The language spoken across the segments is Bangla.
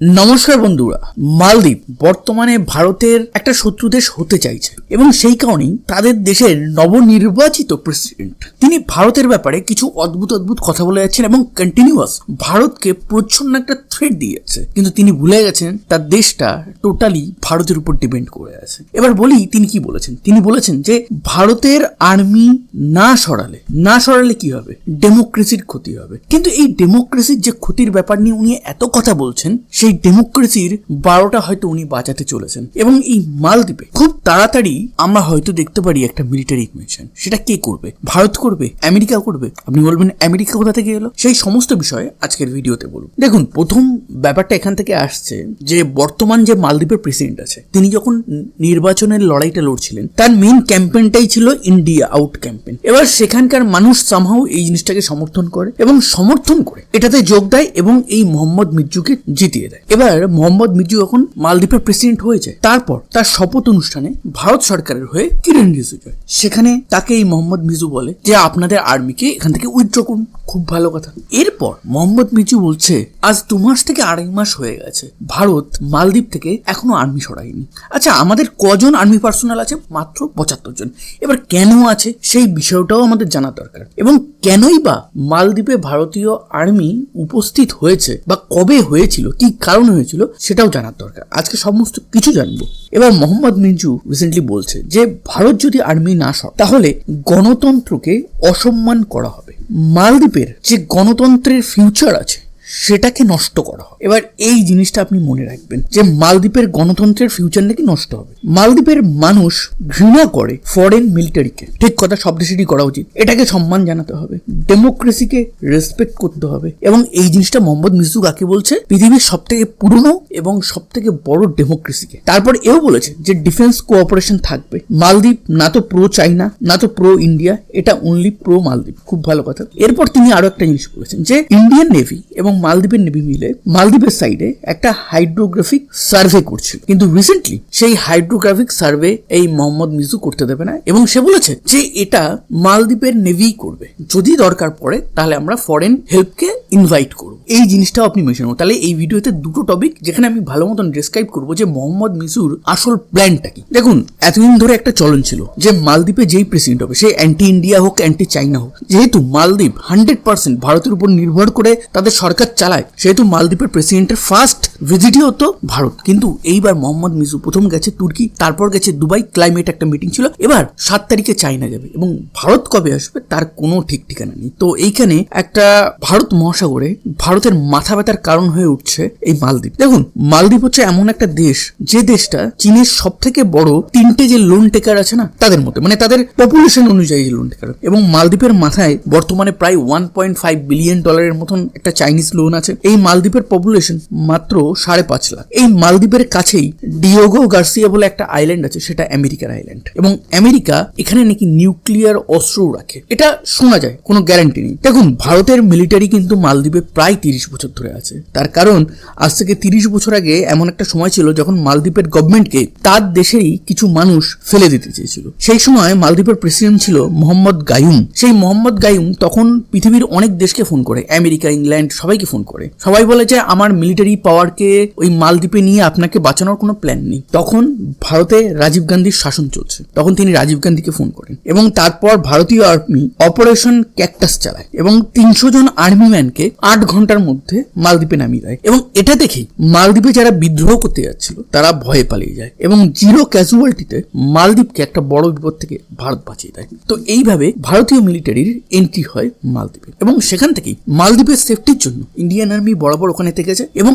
নমস্কার বন্ধুরা, মালদ্বীপ বর্তমানে ভারতের একটা শত্রু দেশ হতে চাইছে এবং সেই কারণেই তাদের দেশের নবনির্বাচিত প্রেসিডেন্ট তিনি ভারতের ব্যাপারে কিছু অদ্ভুত অদ্ভুত কথা বলে যাচ্ছেন এবং কন্টিনিউয়াস ভারতকে প্রচ্ছন্ন একটা থ্রেট দিয়ে যাচ্ছে। কিন্তু তিনি ভুলে গেছেন, তার দেশটা টোটালি ভারতের উপর ডিপেন্ড করে আছে। এবার বলি, তিনি কি বলেছেন? তিনি বলেছেন যে, ভারতের আর্মি না সরালে না সরালে কি হবে? ডেমোক্রেসির ক্ষতি হবে। কিন্তু এই ডেমোক্রেসির যে ক্ষতির ব্যাপার নিয়ে উনি এত কথা বলছেন সেই ডেমোক্রেসির বারোটা হয়তো উনি বাঁচাতে চলেছেন। এবং এই মালদ্বীপে খুব তাড়াতাড়ি আমরা হয়তো দেখতে পারি একটা মিলিটারি মিশন সেটা কে করবে? ভারত করবে? আমেরিকা করবে? আপনি বলবেন, আমেরিকা কোথা থেকে এলো? সেই সমস্ত বিষয়ে আজকের ভিডিওতে বলুন। দেখুন, প্রথম ব্যাপারটা এখান থেকে আসছে যে বর্তমান যে মালদ্বীপের প্রেসিডেন্ট আছে, তিনি যখন নির্বাচনের লড়াইটা লড়ছিলেন, তার মেইন ক্যাম্পেইনটাই ছিল ইন্ডিয়া আউট ক্যাম্পেইন এবার সেখানকার মানুষ সামহাও এই জিনিসটাকে সমর্থন করে এবং সমর্থন করে, এটাতে যোগ দেয় এবং এই মোহাম্মদ মির্জুকে জিতিয়ে দেয়। এবার মোহাম্মদ মির্জু এখন মালদ্বীপের প্রেসিডেন্ট হয়েছে, তারপর তার শপথ অনুষ্ঠানে ভারত সরকারের হয়ে কিরেন রিজিজু যায়। সেখানে তাকে এই মোহাম্মদ মির্জু বলে যে, আপনাদের আর্মিকে এখান থেকে উইথড্র করুন। খুব ভালো কথা। এরপর মোহাম্মদ মির্জু বলছে, আজ দু মাস থেকে আড়াই মাস হয়ে গেছে। ভারত মালদ্বীপ থেকে এখনও আর্মি সরায়নি। আচ্ছা আমাদের কজন আর্মি পার্সোনাল আছে? মাত্র পঁচাত্তর জন। এবার কেন আছে? সেই বিষয়টাও আমাদের জানা দরকার। এবং কেনই বা মালদ্বীপে ভারতীয় আর্মি উপস্থিত হয়েছে বা কবে হয়েছিল, কি কারণ হয়েছিল সেটাও জানার দরকার। আজকে সমস্ত কিছু জানব। এবার মোহাম্মদ মিঞ্জু রিসেন্টলি বলছে যে, ভারত যদি আর্মি না সর, তাহলে গণতন্ত্রকে অসম্মান করা হবে। মালদ্বীপের যে গণতন্ত্রের ফিউচার আছে সেটাকে নষ্ট করা হয় এবার এই জিনিসটা আপনি মনে রাখবেন যে মালদ্বীপের গণতন্ত্রের ফিউচার নাকি নষ্ট হবে? মালদ্বীপের মানুষ ঘৃণা করে ফরেন মিলিটারিকে ঠিক কথা, সব দেশেরই করা উচিত। এটাকে সম্মান জানাতে হবে ডেমোক্রেসিকে রেসপেক্ট করতে হবে এবং এই জিনিসটা মোহাম্মদ মিসু কাকে বলছে? পৃথিবীর সব থেকে পুরনো এবং সব থেকে বড় ডেমোক্রেসিকে তারপর এও বলেছে যে ডিফেন্স কোঅপারেশন থাকবে। মালদ্বীপ না তো প্রো চাইনা না তো প্রো ইন্ডিয়া এটা অনলি প্রো মালদ্বীপ। খুব ভালো কথা। এরপর তিনি আরও একটা জিনিস বলেছেন যে ইন্ডিয়ান নেভি এবং মালদ্বীপের নেভি মিলে মালদ্বীপের সাইডে একটা হাইড্রোগ্রাফিক সার্ভে করছিল। কিন্তু রিসেন্টলি সেই হাইড্রোগ্রাফিক সার্ভে এই মোহাম্মদ মিজু করতে দেবে না এবং সে বলেছে যে এটা মালদ্বীপের নেভি করবে। যদি দরকার পড়ে তাহলে আমরা ফরেন হেল্পকে ইনভাইট করব। এই জিনিসটাও আপনি মেশানো তাহলে এই ভিডিওতে দুটো টপিক যেখানে আমি ভালো মতন ডিসক্রাইব করব যে মোহাম্মদ মিসুর আসল প্ল্যানটা কি। দেখুন, এতদিন ধরে একটা চলন ছিল যে মালদ্বীপে যেই প্রেসিডেন্ট হবে, সে অ্যান্টি ইন্ডিয়া হোক অ্যান্টি চাইনা হোক, যেহেতু মালদ্বীপ হান্ড্রেড পার্সেন্ট ভারতের উপর নির্ভর করে তাদের সরকার চালায়, সেহেতু মালদ্বীপের প্রেসিডেন্টের ফার্স্ট ভিজিটই হতো ভারত। কিন্তু এইবার মোহাম্মদ মিজু প্রথম গেছে তুর্কি, তারপর গেছে দুবাই। ক্লাইমেট একটা মিটিং ছিল। এবার সাত তারিখে চাইনা যাবে এবং ভারত কবে আসবে তার কোনো ঠিক ঠিকানা নেই। তো এইখানে একটা ভারত মহাসাগরে ভারতের মাথা ব্যথার কারণ হয়ে উঠছে এই মালদ্বীপ। দেখুন, মালদ্বীপ হচ্ছে এমন একটা দেশ, যে দেশটা চীনের সব থেকে বড় তিনটে যে লোন টেকার আছে না, তাদের মধ্যে মানে তাদের পপুলেশন অনুযায়ী লোন টেকার এবং মালদ্বীপের মাথায় বর্তমানে প্রায় ওয়ান পয়েন্ট ফাইভ বিলিয়ন ডলারের মতন একটা চাইনিজ লোন আছে। এই মালদ্বীপের পপুলেশন মাত্র সাড়ে পাঁচ লাখ। এই মালদ্বীপের কাছেই ডিওগো গার্সিয়া বলে একটা আইল্যান্ড আছে, সেটা আমেরিকার আইল্যান্ড এবং আমেরিকা এখানে নাকি নিউক্লিয়ার অস্ত্রও রাখে। এটা শোনা যায়, কোনো গ্যারান্টি নেই। দেখুন, ভারতের মিলিটারি কিন্তু মালদ্বীপে প্রায় তিরিশ বছর ধরে আছে। তার কারণ, আজ থেকে তিরিশ বছর আগে এমন একটা সময় ছিল যখন মালদ্বীপের গভর্নমেন্টকে তার দেশেরই কিছু মানুষ ফেলে দিতে চেয়েছিল। সেই সময় মালদ্বীপের প্রেসিডেন্ট ছিল মোহাম্মদ গায়ুম সেই মোহাম্মদ গায়ুম তখন পৃথিবীর অনেক দেশকে ফোন করে, আমেরিকা, ইংল্যান্ড সবাইকে ফোন করে। সবাই বলে যে, আমার মিলিটারি পাওয়ারকে ওই মালদ্বীপে নিয়ে আপনাকে বাঁচানোর কোনো প্ল্যান নেই। তখন ভারতে রাজীব গান্ধীর শাসন চলছে। তখন তিনি রাজীব গান্ধীকে ফোন করেন এবং তারপর ভারতীয় আর্মি অপারেশন ক্যাকটাস চালায় এবং তিনশো জন আর্মি ম্যানকে আট ঘণ্টার মধ্যে মালদ্বীপে নামিয়ে দেয় এবং এটা দেখেই মালদ্বীপে যারা বিদ্রোহ করতে যাচ্ছিল, তারা ভয়ে পালিয়ে যায় এবং জিরো ক্যাজুয়ালিটিতে মালদ্বীপকে একটা বড় বিপদ থেকে ভারত বাঁচিয়ে দেয়। তো এইভাবে ভারতীয় মিলিটারির এন্ট্রি হয় মালদ্বীপে এবং সেখান থেকেই মালদ্বীপের সেফটির জন্য ইন্ডিয়ান আর্মি বরাবর ওখানে থেকেছে এবং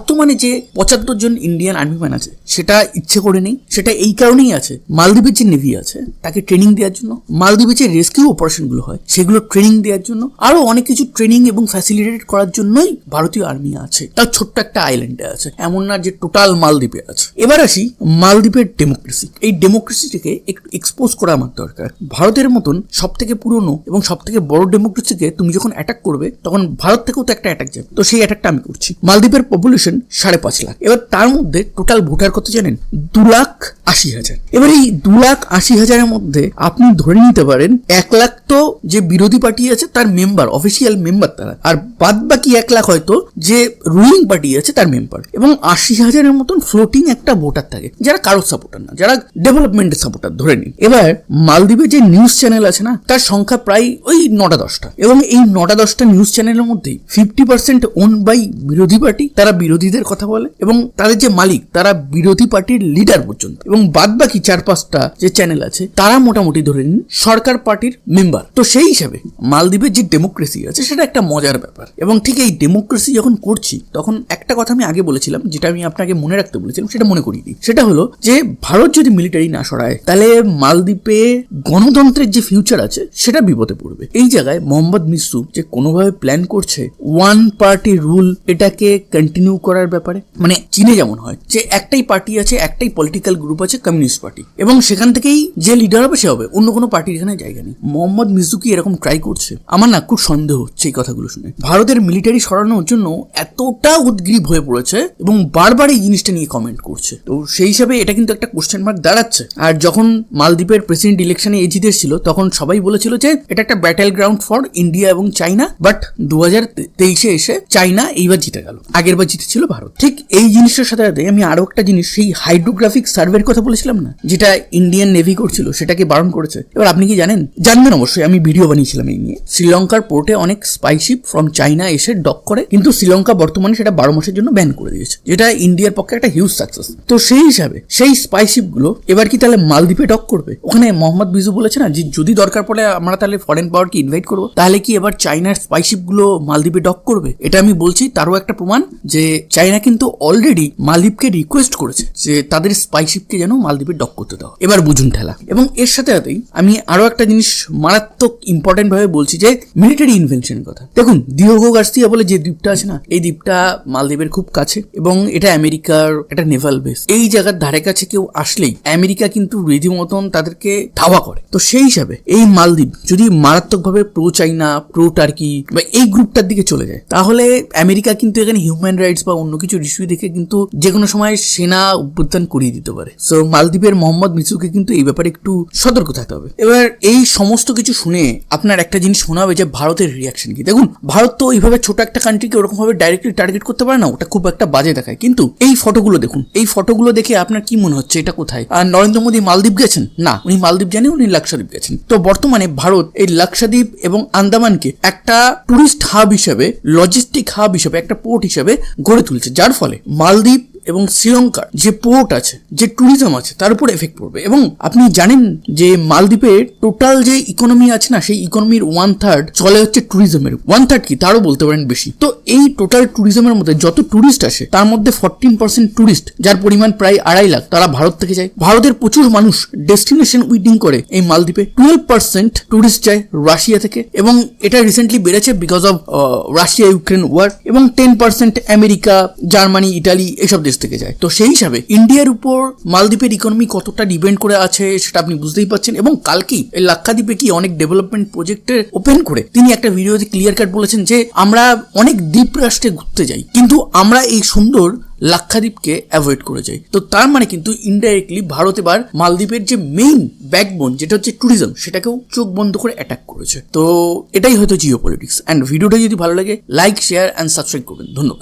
বর্তমানে যে পঁচাত্তর জন ইন্ডিয়ান আর্মি ম্যান আছে, সেটা ইচ্ছে করে নেই, সেটা এই কারণেই আছে। মালদ্বীপের যে নেভি আছে, তাকে ট্রেনিং দেওয়ার জন্য মালদ্বীপে যে রেস্কিউ অপারেশনগুলো হয়, সেগুলো ট্রেনিং দেওয়ার জন্য, আরও অনেক কিছু ট্রেনিং এবং ফ্যাসিলিটেট করার জন্যই ভারতীয় আর্মি আছে। তার ছোট্ট একটা আইল্যান্ডে আছে, এমন না যে টোটাল মালদ্বীপে আছে। এবার আসি মালদ্বীপের ডেমোক্রেসি এই ডেমোক্রেসিটাকে একটু এক্সপোজ করা আমার দরকার। ভারতের মতন সব থেকে পুরনো এবং সব থেকে বড় ডেমোক্রেসিকে তুমি যখন অ্যাটাক করবে, তখন ভারত থেকেও তো একটা অ্যাটাক যাবে। তো সেই অ্যাটাকটা আমি করছি। মালদ্বীপের পপুলেশন সাড়ে পাঁচ লাখ। এবার তার মধ্যে টোটাল ভোটার কত জানেন? দু লাখ আশি হাজার। এবার এই দু লাখ আশি হাজারের মধ্যে আপনি ধরে নিতে পারেন এক লাখ তো যে বিরোধী পার্টি আছে তার মেম্বার অফিসিয়াল মেম্বার তারা। আর বাদ বাকি এক লাখ হয়তো যে রুলিং পার্টি আছে তার মেম্বার এবং আশি হাজারের মতন ফ্লোটিং একটা ভোটার থাকে, যারা কারোর সাপোর্টার না, যারা ডেভেলপমেন্টের সাপোর্টার ধরে নিন। এবার মালদ্বীপে যে নিউজ চ্যানেল আছে না, তার সংখ্যা প্রায় ওই নটা দশটা। এবং এই নটা দশটা নিউজ চ্যানেলের মধ্যেই ফিফটি পার্সেন্ট ওন বাই বিরোধী পার্টি, তারা বিরোধীদের কথা বলে, এবং তাদের যে মালিক, তারা বিরোধী পার্টির লিডার পর্যন্ত। এবং বাদ বাকি চার পাঁচটা যে চ্যানেল আছে, তারা মোটামুটি ধরে নিন সরকার পার্টির মেম্বার তো সেই হিসাবে মালদ্বীপের যে ডেমোক্রেসি আছে, সেটা একটা মজার ব্যাপার। এবং ঠিক এই ডেমোক্রেসি যখন করছি, তখন একটা কথা আমি আগে বলেছিলাম, যেটা আমি আপনাকে মনে রাখতে বলেছিলাম, সেটা মনে করিয়ে দিই। সেটা হলো যে, ভারত যদি মিলিটারি না সরায়, তাহলে মালদ্বীপে গণতন্ত্রের যে ফিউচার আছে, সেটা বিপদে পড়বে। এই জায়গায় মোহাম্মদ মিসু যে কোনোভাবে প্ল্যান করছে ওয়ান পার্টি রুল এটাকে কন্টিনিউ করার ব্যাপারে মানে চীনে যেমন হয়, যে একটাই পার্টি আছে, একটাই পলিটিক্যাল গ্রুপ আছে কমিউনিস্ট পার্টি এবং সেখান থেকেই যে লিডার হবে, সে হবে। অন্য কোনো পার্টির এখানে জায়গা নেই। মোহাম্মদ মিসু কি এরকম ট্রাই করছে? আমার না খুব সন্দেহ হচ্ছে এই কথাগুলো শুনে। ভারতের মিলিটারি সরানোর জন্য এতটা উদ্গ্রীব হয়ে পড়েছে এবং বারবার এই জিনিসটা নিয়ে কমেন্ট করছে। তো সেই হিসাবে এটা কিন্তু একটা কোশ্চেন মার্ক দাঁড়াচ্ছে। আর যখন মালদ্বীপের প্রেসিডেন্ট ইলেকশনে এ জিতেছিল তখন সবাই বলেছিল যে এটা একটা ব্যাটেল গ্রাউন্ড ফর ইন্ডিয়া এবং চাইনা বাট দু হাজার এসে চাইনা এইবার জিতে গেল। আগের বার জিতেছিল ভারত। ঠিক এই জিনিসটার সাথে সাথে আমি আরও একটা জিনিস, সেই হাইড্রোগ্রাফিক সার্ভের কথা বলেছিলাম না, যেটা ইন্ডিয়ান নেভি করছিল, সেটাকে বারণ করেছে। এবার আপনি কি জানেন? জানবেন অবশ্যই, আমি ভিডিও বানিয়েছিলাম এই নিয়ে। শ্রীলঙ্কার পোর্টে অনেক স্পাইশিপ ফ্রম চাইনা এসে ডক করে, কিন্তু শ্রীলঙ্কা বর্তমানে সেটা বারো মাসের জন্য ব্যান করে দিয়েছে, যেটা ইন্ডিয়ার পক্ষে একটা হিউজ সাকসেস তো সেই হিসাবে, সেই স্পাইশিপগুলো এবার কি তাহলে মালদ্বীপে ডক করবে? ওখানে মোহাম্মদ বিজু বলেছে না, যে যদি দরকার পড়ে আমরা তাহলে ফরেন পাওয়ারকে ইনভাইট করব, তাহলে কি এবার চাইনার স্পাইশিপগুলো মালদ্বীপে ডক করবে? এটা আমি বলছি, তারও একটা প্রমাণ যে চাইনা কিন্তু অলরেডি মালদ্বীপকে রিকোয়েস্ট করেছে যে তাদের স্পাইশিপকে যেন মালদ্বীপে ডক করতে দাও। এবার বুঝুন ঠেলা। এবং এর সাথে সাথেই আমি আরও একটা জিনিস মারাত্মক ইম্পর্টেন্ট ভাবে বলছি যে মিলিটারি ইনভেনশনের কথা। দেখুন দিওগো বলে যে দ্বীপটা আছে না, এই দ্বীপটা মালদ্বীপের খুব কাছে এবং এটা আমেরিকার একটা নেভাল বেস এই জায়গার ধারে কাছে কেউ আসলেই আমেরিকা কিন্তু রীতিমতন তাদেরকে ধাওয়া করে। তো সেই হিসাবে এই মালদ্বীপ যদি মারাত্মকভাবে প্রো চাইনা প্রো টার্কি বা এই গ্রুপটার দিকে চলে যায়, তাহলে আমেরিকা কিন্তু এখানে হিউম্যান রাইটস বা অন্য কিছু ইস্যু দেখে কিন্তু যে কোনো সময় সেনা অভ্যুত্থান করিয়ে দিতে পারে। সো মালদ্বীপের মোহাম্মদ মিসুকে কিন্তু এই ব্যাপারে একটু সতর্ক থাকতে হবে। এবার এই সমস্ত কিছু শুনে আপনার একটা জিনিস শোনা হবে যে ভারতের রিয়াকশন কি। দেখুন, ভারত তো এইভাবে ছোট একটা কান্ট্রিকে ওরকম ভাবে ডাইরেক্টলি টার্গেট করতে পারে না, ওটা খুব একটা বাজে দেখায়। কিন্তু এই ফটোগুলো দেখুন, এই ফটোগুলো দেখে আপনার কি মনে হচ্ছে, এটা কোথায়? আর নরেন্দ্র মোদী মালদ্বীপ গেছেন? না, উনি মালদ্বীপ জানেন উনি লাক্ষাদ্বীপ গেছেন। তো বর্তমানে ভারত এই লাক্ষাদ্বীপ এবং আন্দামানকে একটা টুরিস্ট হাব হিসেবে লজিস্টিক হাব হিসেবে, একটা পোর্ট হিসেবে গড়ে তুলছে। যার ফলে মালদ্বীপ এবং শ্রীলঙ্কার যে পোর্ট আছে, যে ট্যুরিজম আছে, তার উপর এফেক্ট পড়বে। এবং আপনি জানেন যে মালদ্বীপের টোটাল যে ইকোনমি আছে না, সেই ইকোনমির ওয়ান থার্ড চলে হচ্ছে ট্যুরিজমের ওয়ান থার্ড কি? তারও বলতে পারেন বেশি। তো এই টোটাল ট্যুরিজমের মধ্যে যত ট্যুরিস্ট আসে, তার মধ্যে ফোরটিন পার্সেন্ট ট্যুরিস্ট যার পরিমাণ প্রায় আড়াই লাখ, তারা ভারত থেকে যায়। ভারতের প্রচুর মানুষ ডেস্টিনেশন উইডিং করে এই মালদ্বীপে। টুয়েলভ পার্সেন্ট ট্যুরিস্ট যায় রাশিয়া থেকে এবং এটা রিসেন্টলি বেড়েছে because of Russia Ukraine war এবং ten percent America, Germany, Italy, এসব দেশ। থেকে যায়। তো সেই হিসাবে ইন্ডিয়ার উপর মালদ্বীপের ইকোনমি কতটা ডিপেন্ড করে আছে সেটা আপনি বুঝতেই পারছেন এবং কালকেই এই লাক্ষাদ্বীপে কি অনেক ডেভেলপমেন্ট প্রজেক্টে ওপেন করে তিনি একটা ভিডিওতে ক্লিয়ার কাট বলেছেন যে আমরা অনেক দ্বীপ রাষ্ট্রে ঘুরতে যাই, কিন্তু আমরা এই সুন্দর লাক্ষাদ্বীপকে অ্যাভয়েড করে যাই। তো তার মানে কিন্তু ইনডাইরেক্টলি ভারত এবার মালদ্বীপের যে মেইন ব্যাকবোন যেটা হচ্ছে ট্যুরিজম সেটাকেও চোখ বন্ধ করে অ্যাটাক করেছে। তো এটাই হয়তো জিও পলিটিক্স অ্যান্ড ভিডিওটা যদি ভালো লাগে লাইক শেয়ার অ্যান্ড সাবস্ক্রাইব করবেন। ধন্যবাদ।